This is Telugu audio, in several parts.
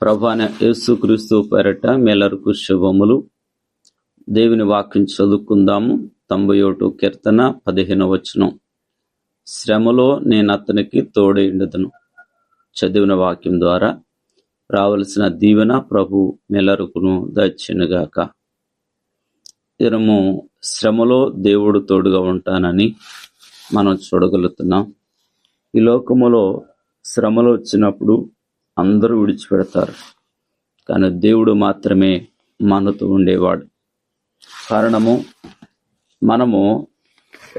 ప్రభాన యేసుక్రీస్తు పేరట మేలరకు శుభములు. దేవుని వాక్యం చదువుకుందాము. తొంభై ఒకటి కీర్తన పదిహేను వచనం. శ్రమలో నేను అతనికి తోడైండదును చదివిన వాక్యం ద్వారా రావలసిన దీవెన ప్రభు మెలరుకును దచ్చినగాక ఇరము శ్రమలో దేవుడు తోడుగా ఉంటానని మనం చూడగలుగుతున్నాం. ఈ లోకములో శ్రమలు వచ్చినప్పుడు అందరూ విడిచిపెడతారు. కానీ దేవుడు మాత్రమే మనతో ఉండేవాడు. కారణము మనము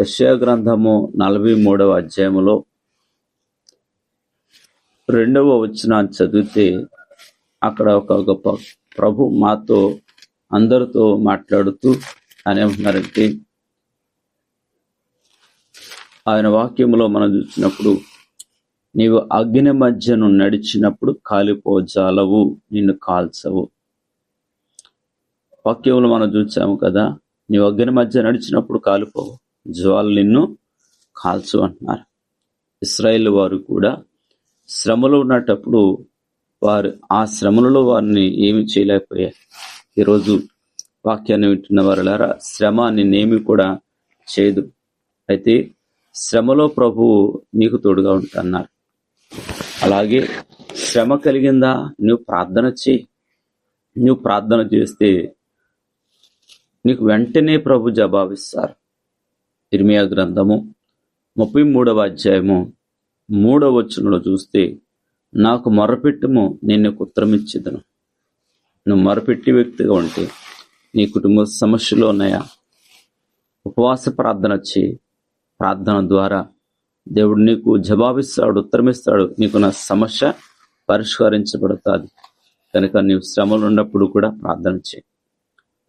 యశ్యా గ్రంథము నలభై మూడవ అధ్యాయములో రెండవ వచ్చిన చదివితే అక్కడ ఒక గొప్ప ప్రభు మాతో అందరితో మాట్లాడుతూ అనేమంటున్నారంటే ఆయన వాక్యంలో మనం చూసినప్పుడు నీవు అగ్ని మధ్యను నడిచినప్పుడు కాలిపోజాలవు నిన్ను కాల్చవు. వాక్యములు మనం చూసాము కదా నీవు అగ్ని మధ్య నడిచినప్పుడు కాలిపోవు. జ్వాలు నిన్ను కాల్చు అంటున్నారు. ఇస్రాయేల్ వారు కూడా శ్రమలో ఉన్నటప్పుడు వారు ఆ శ్రమలలో వారిని ఏమి చేయలేకపోయారు. ఈరోజు వాక్యాన్ని వింటున్న వారులారా శ్రమ నిన్నేమి కూడా చేయదు. అయితే శ్రమలో ప్రభువు నీకు తోడుగా ఉంటున్నారు అలాగే శ్రమ కలిగిందా? నువ్వు ప్రార్థన చేయి. నువ్వు ప్రార్థన చేస్తే నీకు వెంటనే ప్రభు జవాబిస్తారు. ఇర్మియా గ్రంథము ముప్పై మూడవ అధ్యాయము మూడవ వచనంలో చూస్తే నాకు మొరపెట్టుము నేను నీకు ఉత్తరం నువ్వు మొరపెట్టి వ్యక్తిగా ఉంటే నీ కుటుంబ సమస్యలు ఉన్నాయా? ఉపవాస ప్రార్థన చేయి. ప్రార్థన ద్వారా దేవుడు నీకు జవాబిస్తాడు ఉత్తరమిస్తాడు. నీకున్న సమస్య పరిష్కరించబడుతుంది. కనుక నీవు శ్రమలు ఉన్నప్పుడు కూడా ప్రార్థన చేయి.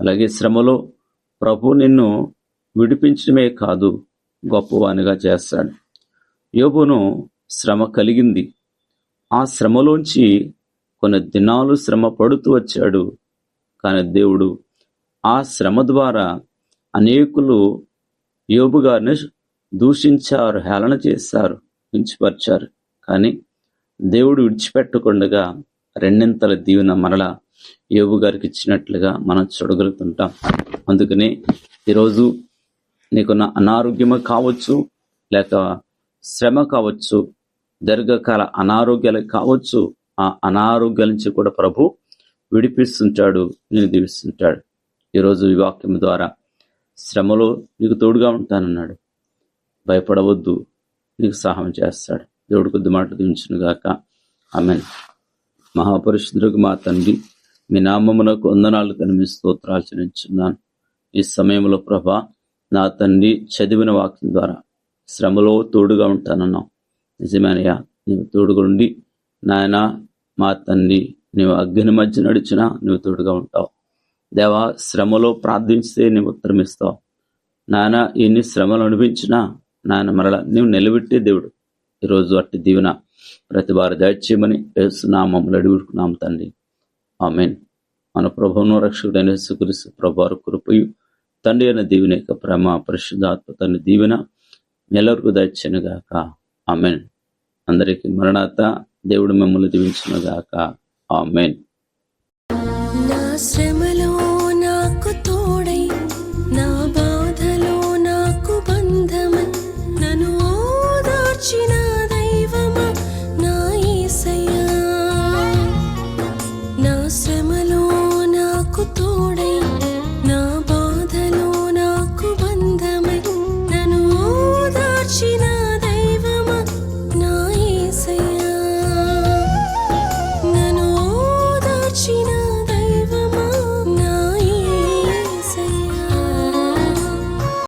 అలాగే శ్రమలో ప్రభు నిన్ను విడిపించడమే కాదు గొప్పవానిగా చేస్తాడు. యోబును శ్రమ కలిగింది. ఆ శ్రమలోంచి కొన్ని దినాలు శ్రమ పడుతూ వచ్చాడు. కానీ దేవుడు ఆ శ్రమ ద్వారా అనేకులు యోబు గారిని దూషించారు హేళన చేశారు కించపరిచారు కానీ దేవుడు విడిచిపెట్టకుండగా రెండింతల దీవెన మరల యోబు గారికి ఇచ్చినట్లుగా మనం చూడగలుగుతుంటాం. అందుకని ఈరోజు నీకున్న అనారోగ్యము కావచ్చు లేక శ్రమ కావచ్చు దీర్ఘకాల అనారోగ్యాలు కావచ్చు ఆ అనారోగ్యాల నుంచి కూడా ప్రభు విడిపిస్తుంటాడు నేను దీవిస్తుంటాడు. ఈరోజు ఈ వాక్యం ద్వారా శ్రమలో నీకు తోడుగా ఉంటానన్నాడు. భయపడవద్దు. నీకు సహాయం చేస్తాడు. దేవుడు కొద్ది మాట దించునుగాక ఆమె మహాపరిశుద్ధులకు మా తండ్రి మీ నామమునకు వందనాలు తనిమి స్తోత్రాలు చెల్లించున్నాను. ఈ సమయంలో ప్రభా నా తండ్రి చదివిన వాక్యం ద్వారా శ్రమలో తోడుగా ఉంటానన్నావు. నిజమేనయ్యా నీవు తోడుగుండి నాయన మా తండ్రి నీవు అగ్ని మధ్య నడిచినా నువ్వు తోడుగా ఉంటావు. దేవా శ్రమలో ప్రార్థించితే నీవు ఉత్తరమిస్తావు. నాయన ఎన్ని శ్రమలు అనిపించినా నాయన మరల నీవు నిలబెట్టే దేవుడు. ఈరోజు అట్టి దీవెన ప్రతి వారు దయచేయమని వేస్తున్నామమ్మలు అడుగుడుకున్నాం తండ్రి. ఆమెన్. మన ప్రభువును రక్షకుడైన యేసుక్రీస్తు ప్రభువారు కృపయు తండ్రి అయిన దీవెన యొక్క ప్రేమ పరిశుద్ధాత్మ తండ్రి దీవెన నెలవరకు దయచనుగాక ఆమెన్. అందరికీ మరణాత దేవుడు మిమ్మల్ని దీవించునుగాక ఆమెన్.